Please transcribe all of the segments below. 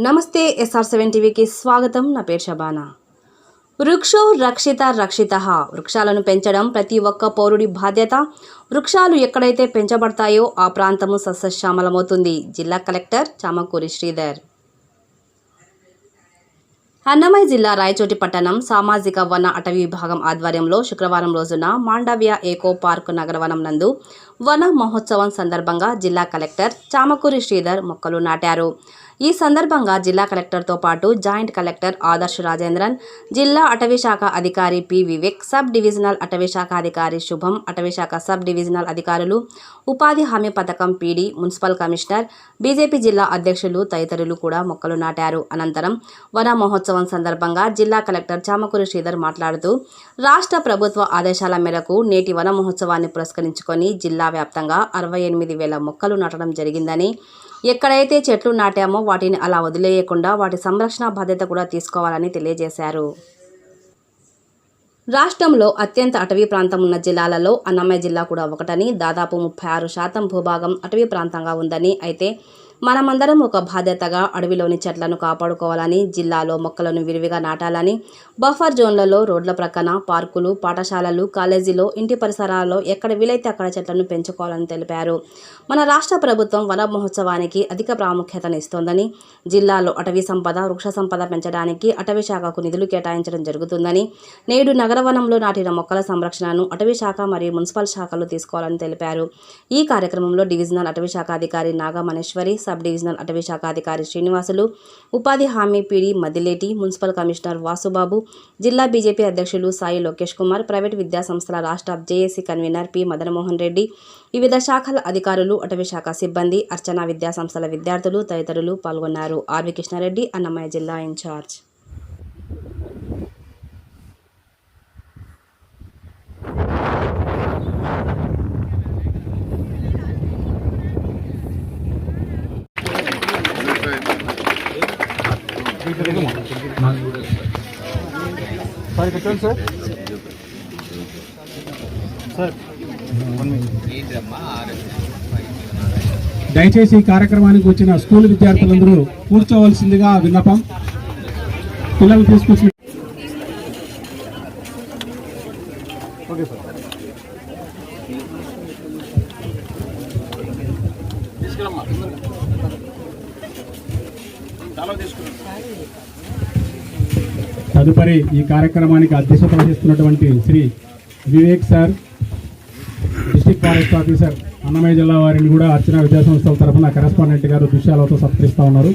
నమస్తే SR seven టీవీకి స్వాగతం. నా పేరు షబానా. వృక్షో రక్షిత రక్షిత. వృక్షాలను పెంచడం ప్రతి ఒక్క పౌరుడి బాధ్యత. వృక్షాలు ఎక్కడైతే పెంచబడతాయో ఆ ప్రాంతము సస్యశ్యామలమవుతుంది. జిల్లా కలెక్టర్ చామకూరి శ్రీధర్. అన్నమయ్య జిల్లా రాయచోటి పట్టణం సామాజిక వన అటవీ విభాగం ఆధ్వర్యంలో శుక్రవారం రోజున మాండవ్య ఏకో పార్క్ నగరవనం నందు వన మహోత్సవం సందర్భంగా జిల్లా కలెక్టర్ చామకూరి శ్రీధర్ మొక్కలు నాటారు. ఈ సందర్భంగా జిల్లా కలెక్టర్తో పాటు జాయింట్ కలెక్టర్ ఆదర్శ్ రాజేంద్రన్ జిల్లా అటవీశాఖ అధికారి పి వివేక్ సబ్ డివిజనల్ అటవీ శాఖ అధికారి శుభం అటవీశాఖ సబ్ డివిజనల్ అధికారులు ఉపాధి హామీ పథకం పీడీ మున్సిపల్ కమిషనర్ బీజేపీ జిల్లా అధ్యక్షులు తదితరులు కూడా మొక్కలు నాటారు. అనంతరం వన మహోత్సవం సందర్భంగా జిల్లా కలెక్టర్ చామకూరి శ్రీధర్ మాట్లాడుతూ రాష్ట్ర ప్రభుత్వ ఆదేశాల మేరకు నేటి వన మహోత్సవాన్ని పురస్కరించుకొని జిల్లా వ్యాప్తంగా అరవై ఎనిమిది వేల మొక్కలు నాటడం జరిగిందని ఎక్కడైతే చెట్లు నాటామో వాటిని అలా వదిలేయకుండా వాటి సంరక్షణ బాధ్యత కూడా తీసుకోవాలని తెలియజేశారు. రాష్ట్రంలో అత్యంత అటవీ ప్రాంతం ఉన్న జిల్లాలలో అన్నమయ్య జిల్లా కూడా ఒకటని దాదాపు ముప్పై ఆరు శాతం భూభాగం అటవీ ప్రాంతంగా ఉందని అయితే మనమందరం ఒక బాధ్యతగా అడవిలోని చెట్లను కాపాడుకోవాలని జిల్లాలో మొక్కలను విరివిగా నాటాలని బఫర్ జోన్లలో రోడ్ల ప్రక్కన పార్కులు పాఠశాలలు కాలేజీలో ఇంటి పరిసరాల్లో ఎక్కడ వీలైతే అక్కడ చెట్లను పెంచుకోవాలని తెలిపారు. మన రాష్ట్ర ప్రభుత్వం వన మహోత్సవానికి అధిక ప్రాముఖ్యతనిస్తోందని జిల్లాలో అటవీ సంపద వృక్ష సంపద పెంచడానికి అటవీ శాఖకు నిధులు కేటాయించడం జరుగుతుందని నేడు నగరవనంలో నాటిన మొక్కల సంరక్షణను అటవీ శాఖ మరియు మున్సిపల్ శాఖలు తీసుకోవాలని తెలిపారు. ఈ కార్యక్రమంలో డివిజనల్ అటవీ శాఖ అధికారి నాగమణేశ్వరి సబ్ డివిజనల్ అటవీ శాఖ అధికారి శ్రీనివాసులు ఉపాధి హామీ PD Madileti municipal commissioner Vasubabu జిల్లా బీజేపీ అధ్యక్షులు సాయి లోకేష్ కుమార్ ప్రైవేట్ విద్యా సంస్థల రాష్ట్ర JAC convener P Madanamohan Reddy వివిధ శాఖల అధికారులు అటవీ శాఖ సిబ్బంది అర్చనా విద్యా సంస్థల విద్యార్థులు తదితరులు పాల్గొన్నారు. ఆర్వి కృష్ణారెడ్డి అన్నమయ్య జిల్లా ఇన్ఛార్జ్. Sir sir. సార్. దయచేసి ఈ కార్యక్రమానికి వచ్చిన స్కూల్ విద్యార్థులందరూ కూర్చోవలసిందిగా విన్నపం. పిల్లలు తీసుకొచ్చిన ఓకే సార్ తదుపరి ఈ కార్యక్రమానికి అధ్యక్షత వహిస్తున్నటువంటి Sri Vivek sir district forest officer Annamayya జిల్లా వారిని కూడా అర్చన విద్యాసంస్థల తరఫున కరెస్పాండెంట్ గారు దృశ్యాలతో సత్కరిస్తూ ఉన్నారు.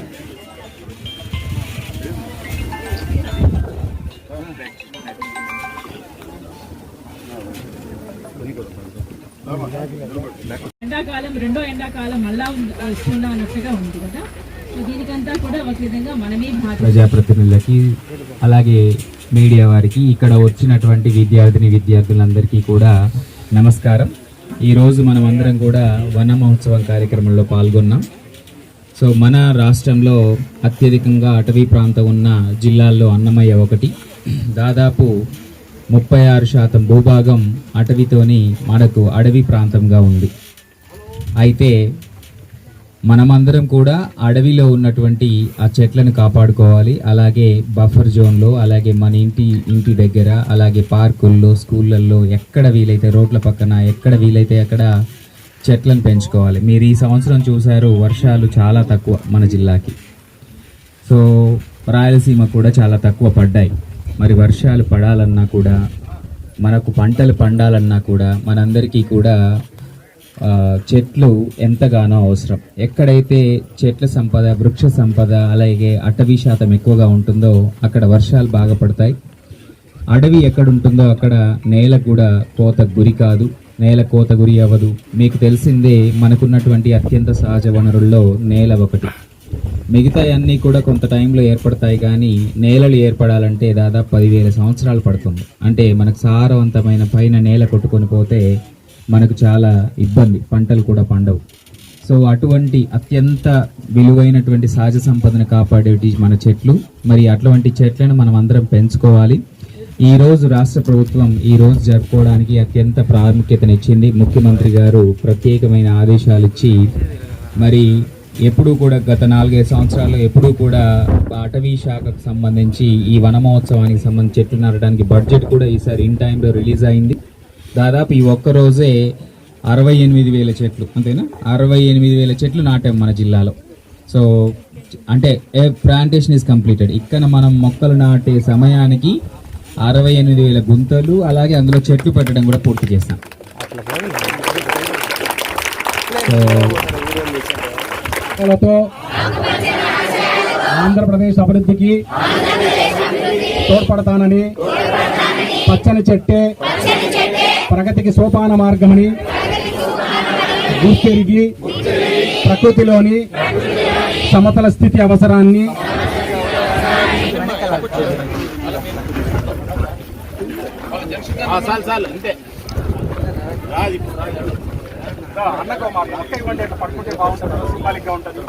ఎండాకాలం రెండో ఎండాకాలం మళ్ళా వస్తున్నా అన్నట్టుగా ఉంది కదా. ప్రజాప్రతినిధులకి అలాగే మీడియా వారికి ఇక్కడ వచ్చినటువంటి విద్యార్థిని విద్యార్థులందరికీ కూడా నమస్కారం. ఈరోజు మనం అందరం కూడా వన మహోత్సవం కార్యక్రమంలో పాల్గొన్నాం. సో మన రాష్ట్రంలో అత్యధికంగా అటవీ ప్రాంతం ఉన్న జిల్లాల్లో అన్నమయ్య ఒకటి. దాదాపు ముప్పై ఆరు శాతం భూభాగం అటవీతోని మనకు అడవి ప్రాంతంగా ఉంది. అయితే మనమందరం కూడా అడవిలో ఉన్నటువంటి ఆ చెట్లను కాపాడుకోవాలి. అలాగే బఫర్ జోన్లో అలాగే మన ఇంటి ఇంటి దగ్గర అలాగే పార్కుల్లో స్కూళ్ళల్లో ఎక్కడ వీలైతే రోడ్ల పక్కన ఎక్కడ వీలైతే అక్కడ చెట్లను పెంచుకోవాలి. మీరు ఈ సంవత్సరం చూశారు వర్షాలు చాలా తక్కువ మన జిల్లాకి. సో రాయలసీమ కూడా చాలా తక్కువ పడ్డాయి. మరి వర్షాలు పడాలన్నా కూడా మనకు పంటలు పండాలన్నా కూడా మనందరికీ కూడా చెట్లు ఎంతగానో అవసరం. ఎక్కడైతే చెట్ల సంపద వృక్ష సంపద అలాగే అటవీ శాతం ఎక్కువగా ఉంటుందో అక్కడ వర్షాలు బాగా పడతాయి. అడవి ఎక్కడ ఉంటుందో అక్కడ నేల కూడా కోత గురి కాదు. నేల కోత గురి అవ్వదు. మీకు తెలిసిందే మనకున్నటువంటి అత్యంత సహజ వనరుల్లో నేల ఒకటి. మిగతా అన్నీ కూడా కొంత టైంలో ఏర్పడతాయి కానీ నేలలు ఏర్పడాలంటే దాదాపు పదివేల సంవత్సరాలు పడుతుంది. అంటే మనకు సారవంతమైన పైన నేల కొట్టుకొని పోతే మనకు చాలా ఇబ్బంది పంటలు కూడా పండవు. సో అటువంటి అత్యంత విలువైనటువంటి సహజ సంపదను కాపాడేటి మన చెట్లు. మరి అటువంటి చెట్లను మనం అందరం పెంచుకోవాలి. ఈ రోజు రాష్ట్ర ప్రభుత్వం ఈరోజు జరుపుకోవడానికి అత్యంత ప్రాముఖ్యతనిచ్చింది. ముఖ్యమంత్రి గారు ప్రత్యేకమైన ఆదేశాలు ఇచ్చి మరి ఎప్పుడూ కూడా గత నాలుగైదు సంవత్సరాలు ఎప్పుడూ కూడా అటవీ శాఖకు సంబంధించి ఈ వన మహోత్సవానికి సంబంధించి చెట్లు నాటడానికి బడ్జెట్ కూడా ఈసారి ఇన్ టైంలో రిలీజ్ అయింది. దాదాపు ఈ ఒక్క రోజే అరవై ఎనిమిది వేల చెట్లు అంతేనా? అరవై ఎనిమిది వేల చెట్లు నాటాం మన జిల్లాలో. సో అంటే ఏ ప్లాంటేషన్ ఇస్ కంప్లీటెడ్ ఇక్కడ మనం మొక్కలు నాటే సమయానికి అరవై ఎనిమిది వేల గుంతలు అలాగే అందులో చెట్లు పెట్టడం కూడా పూర్తి చేస్తాం సో ఆంధ్రప్రదేశ్ అభివృద్ధికి తోడ్పడతానని పచ్చని చెట్టే ప్రగతికి సోపాన మార్గమని గుర్తెరిగి ప్రకృతిలోని సమతల స్థితి అవసరాన్ని అన్నకో మాట అక్క ఇవ్వండి పట్టుకుంటే బాగుంటుంది సింబాలిక్గా ఉంటుంది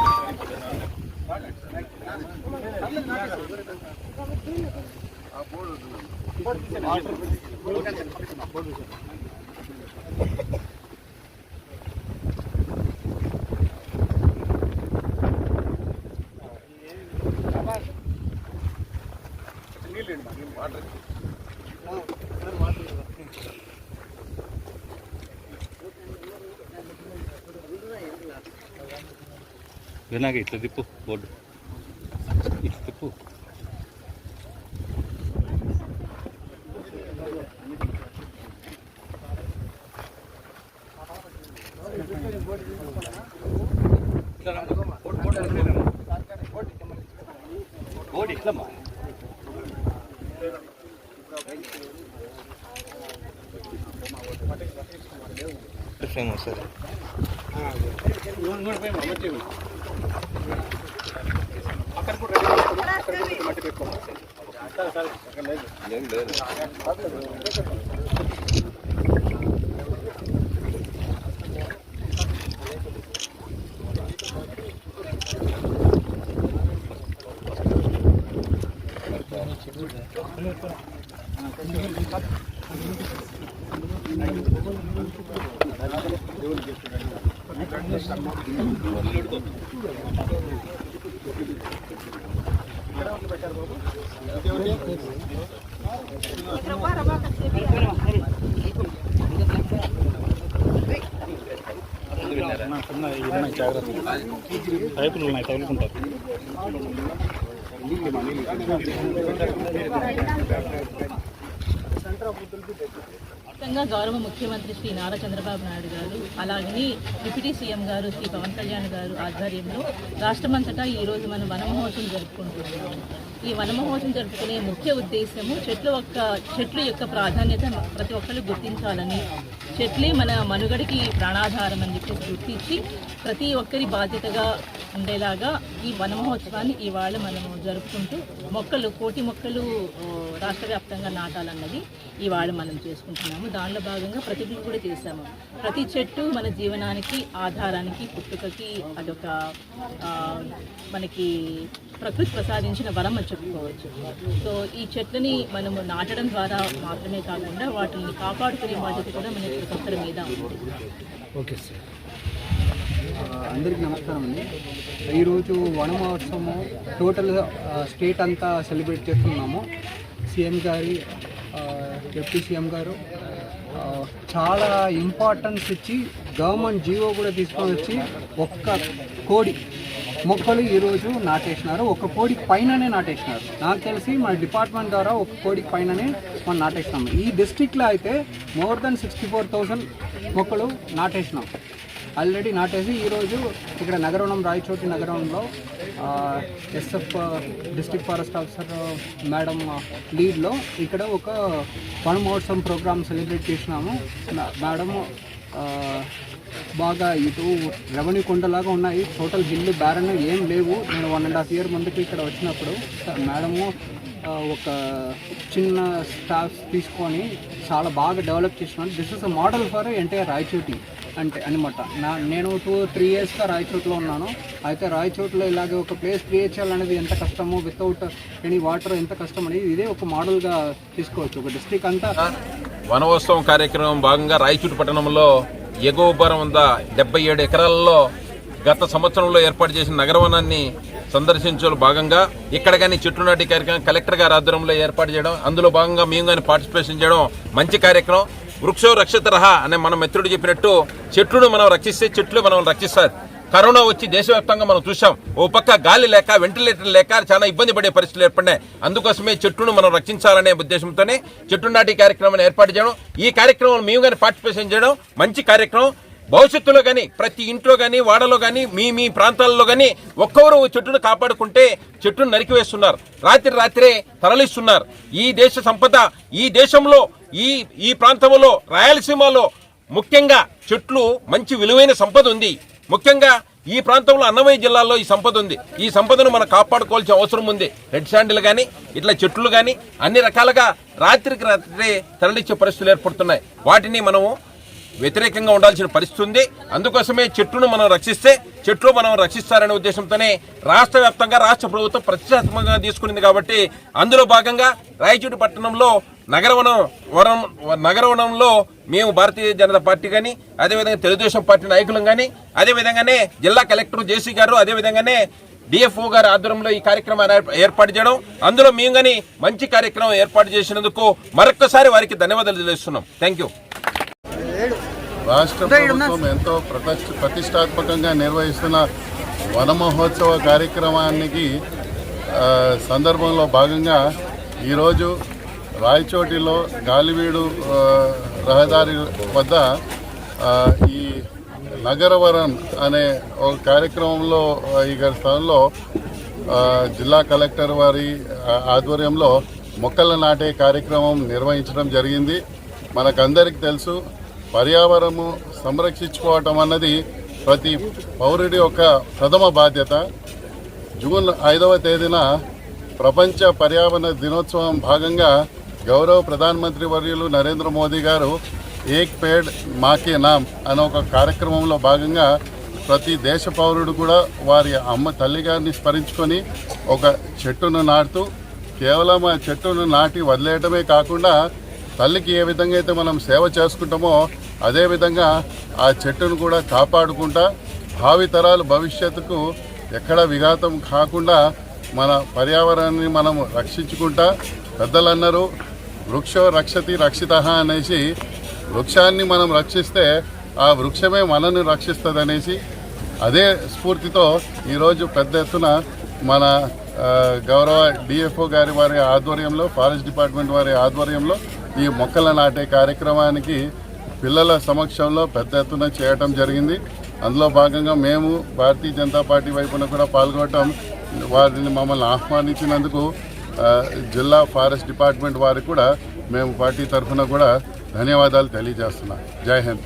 వినాక ఇట్లా తిప్పు బోర్డు. ఇట్లా తిప్పు. మట్టి పెట్టుకోవాలి లేదు లేదు దేవుడు చెప్తున్నాడు పైపులు ఉన్నాయి తగులుకుంటారు ముఖ్యంగా గౌరవ ముఖ్యమంత్రి శ్రీ నారా చంద్రబాబు నాయుడు గారు అలాగే డిప్యూటీ సీఎం గారు శ్రీ పవన్ కళ్యాణ్ గారు ఆధ్వర్యంలో రాష్ట్రమంతటా ఈ రోజు మనం వనమహోత్సవం జరుపుకుంటున్నాము. ఈ వనమహోత్సవం జరుపుకునే ముఖ్య ఉద్దేశము చెట్లు యొక్క చెట్లు యొక్క ప్రాధాన్యత ప్రతి ఒక్కరు గుర్తించాలని చెట్లే మన మనుగడికి ప్రాణాధారం అని చెప్పి గుర్తించి ప్రతి ఒక్కరి బాధ్యతగా ఉండేలాగా ఈ వన మహోత్సవాన్ని ఇవాళ మనము జరుపుకుంటూ మొక్కలు కోటి మొక్కలు రాష్ట్ర వ్యాప్తంగా నాటాలన్నది ఇవాళ మనం చేసుకుంటున్నాము. దానిలో భాగంగా ప్రతిజ్ఞ కూడా చేశాము. ప్రతి చెట్టు మన జీవనానికి ఆధారానికి పుట్టుకకి అదొక మనకి ప్రకృతి ప్రసాదించిన వరం అని చెప్పుకోవచ్చు. సో ఈ చెట్లని మనము నాటడం ద్వారా మాత్రమే కాకుండా వాటిని కాపాడుకునే బాధ్యత కూడా మనకి ఒక్కరి మీద ఓకే సార్. అందరికీ నమస్కారం అండి. ఈరోజు వన మహోత్సవం టోటల్ స్టేట్ అంతా సెలబ్రేట్ చేస్తున్నాము. సీఎం గారి డిప్యూటీ సీఎం గారు చాలా ఇంపార్టెన్స్ ఇచ్చి గవర్నమెంట్ జీవో కూడా తీసుకొని వచ్చి ఒక్క కోడి మొక్కలు ఈరోజు నాటేసినారు. ఒక కోడి పైననే నాటేసినారు. నాకు తెలిసి మన డిపార్ట్మెంట్ ద్వారా ఒక కోడి పైననే మనం నాటేసినాము. ఈ డిస్టిక్లో అయితే more than sixty four thousand మొక్కలు నాటేసినాం. ఆల్రెడీ నాటేసి ఈరోజు ఇక్కడ నగరం రాయచోటి నగరంలో SF district forest officer madam లీడ్లో ఇక్కడ ఒక వన మహోత్సవం ప్రోగ్రామ్ సెలబ్రేట్ చేసినాము. మేడము మేడం బాగా ఇటు రెవెన్యూ కొండలాగా ఉన్నాయి. టోటల్ హిల్ బ్యారన్ ఏం లేవు. నేను వన్ అండ్ హాఫ్ ఇయర్ ముందుకు ఇక్కడ వచ్చినప్పుడు మేడము ఒక చిన్న స్టాఫ్ తీసుకొని చాలా బాగా డెవలప్ చేసినాను this is a model for entire Rayachoti అంటే అనమాట నా నేను టూ త్రీ ఇయర్స్గా రాయచోట్లో ఉన్నాను. అయితే రాయచోట్లో ఇలాగే ఒక ప్లేస్ క్రియేట్ చేయాలనేది ఎంత కష్టమో వితౌట్ ఎనీ వాటర్ ఎంత కష్టం అనేది ఇదే ఒక మోడల్గా తీసుకోవచ్చు. ఒక డిస్ట్రిక్ట్ అంతా వనోత్సవం కార్యక్రమం భాగంగా రాయచూటి పట్టణంలో ఎగువ భారం ఉందా? డెబ్బై ఏడు ఎకరాల్లో గత సంవత్సరంలో ఏర్పాటు చేసిన నగరవనాన్ని సందర్శించడంలో భాగంగా ఇక్కడ కానీ చెట్లు నాటి కార్యక్రమం కలెక్టర్ గారి ఆధ్వర్యంలో ఏర్పాటు చేయడం అందులో భాగంగా మేము కానీ పార్టిసిపేషన్ చేయడం మంచి కార్యక్రమం. వృక్షో రక్షిత రహ అనే మన మిత్రుడు చెప్పినట్టు చెట్లను మనం రక్షిస్తే చెట్లు మనం రక్షిస్తారు. కరోనా వచ్చి దేశవ్యాప్తంగా మనం చూసాం ఓ పక్క గాలి లేక వెంటిలేటర్ లేక చాలా ఇబ్బంది పడే పరిస్థితులు ఏర్పడినాయి. అందుకోసమే చెట్టును మనం రక్షించాలనే ఉద్దేశంతోనే చెట్టు నాటి కార్యక్రమాన్ని ఏర్పాటు చేయడం ఈ కార్యక్రమం మేము కానీ పార్టిసిపేషన్ చేయడం మంచి కార్యక్రమం. భవిష్యత్తులో కానీ ప్రతి ఇంట్లో కానీ వాడలో కానీ మీ మీ ప్రాంతాల్లో కానీ ఒక్కొక్కరు చెట్టును కాపాడుకుంటే చెట్టును నరికివేస్తున్నారు. రాత్రి రాత్రే తరలిస్తున్నారు. ఈ దేశ సంపద ఈ దేశంలో ఈ ఈ ప్రాంతంలో రాయలసీమలో ముఖ్యంగా చెట్లు మంచి విలువైన సంపద ఉంది. ముఖ్యంగా ఈ ప్రాంతంలో అన్నమయ్య జిల్లాలో ఈ సంపద ఉంది. ఈ సంపదను మనం కాపాడుకోవాల్సిన అవసరం ఉంది. రెడ్ శాండిల్ కానీ ఇట్లా చెట్లు కానీ అన్ని రకాలుగా రాత్రికి రాత్రి తరలిచ్చే పరిస్థితులు ఏర్పడుతున్నాయి. వాటిని మనము వ్యతిరేకంగా ఉండాల్సిన పరిస్థితి ఉంది. అందుకోసమే చెట్టును మనం రక్షిస్తే చెట్లు మనం రక్షిస్తారనే ఉద్దేశంతోనే రాష్ట్ర వ్యాప్తంగా రాష్ట్ర ప్రభుత్వం ప్రతిష్టాత్మకంగా తీసుకునింది కాబట్టి అందులో భాగంగా రాయచూటి పట్టణంలో నగరవనం వనం నగరవనంలో మేము భారతీయ జనతా పార్టీ కానీ అదేవిధంగా తెలుగుదేశం పార్టీ నాయకులం కానీ అదేవిధంగానే జిల్లా కలెక్టర్ జేసీ గారు అదేవిధంగానే డిఎఫ్ఓ గారి ఆధ్వర్యంలో ఈ కార్యక్రమాన్ని ఏర్పాటు చేయడం అందులో మేము కానీ మంచి కార్యక్రమం ఏర్పాటు చేసినందుకు మరొక్కసారి వారికి ధన్యవాదాలు తెలియజేస్తున్నాం థ్యాంక్ యూ రాష్ట్ర ప్రభుత్వం ఎంతో ప్రతిష్ట ప్రతిష్టాత్మకంగా నిర్వహిస్తున్న వన మహోత్సవ కార్యక్రమానికి సందర్భంలో భాగంగా ఈరోజు రాయచోటిలో గాలివీడు రహదారి వద్ద ఈ నగరవరం అనే ఒక కార్యక్రమంలో ఆ, ఈ స్థలంలో జిల్లా కలెక్టర్ వారి ఆధ్వర్యంలో మొక్కలు నాటే కార్యక్రమం నిర్వహించడం జరిగింది. మనకందరికి తెలుసు పర్యావరణము సంరక్షించుకోవటం అన్నది ప్రతి పౌరుడి యొక్క ప్రథమ బాధ్యత. జూన్ ఐదవ తేదీన ప్రపంచ పర్యావరణ దినోత్సవం భాగంగా గౌరవ ప్రధానమంత్రి వర్యులు నరేంద్ర మోదీ గారు ఏక్ పేడ్ మాకే నామ్ అనే ఒక కార్యక్రమంలో భాగంగా ప్రతి దేశ పౌరుడు కూడా వారి అమ్మ తల్లిగారిని స్మరించుకొని ఒక చెట్టును నాటుతూ కేవలం ఆ చెట్టును నాటి వదిలేయటమే కాకుండా తల్లికి ఏ విధంగా అయితే మనం సేవ చేసుకుంటామో అదేవిధంగా ఆ చెట్టును కూడా కాపాడుకుంటా భావితరాలు భవిష్యత్తుకు ఎక్కడ విఘాతం కాకుండా మన పర్యావరణాన్ని మనం రక్షించుకుంటా. పెద్దలు అన్నారు వృక్షో రక్షతి రక్షిత అనేసి వృక్షాన్ని మనం రక్షిస్తే ఆ వృక్షమే మనల్ని రక్షిస్తుంది అనేసి అదే స్ఫూర్తితో ఈరోజు పెద్ద ఎత్తున మన గౌరవ డిఎఫ్ఓ గారి వారి ఆధ్వర్యంలో ఫారెస్ట్ డిపార్ట్మెంట్ వారి ఆధ్వర్యంలో ఈ మొక్కల నాటే కార్యక్రమానికి పిల్లల సమక్షంలో పెద్ద ఎత్తున చేయటం జరిగింది. అందులో భాగంగా మేము భారతీయ జనతా పార్టీ వైపున కూడా పాల్గొనటం వారిని మమ్మల్ని ఆహ్వానించినందుకు జిల్లా ఫారెస్ట్ డిపార్ట్మెంట్ వారికి కూడా మేము పార్టీ తరఫున కూడా ధన్యవాదాలు తెలియజేస్తున్నాం. జై హింద్.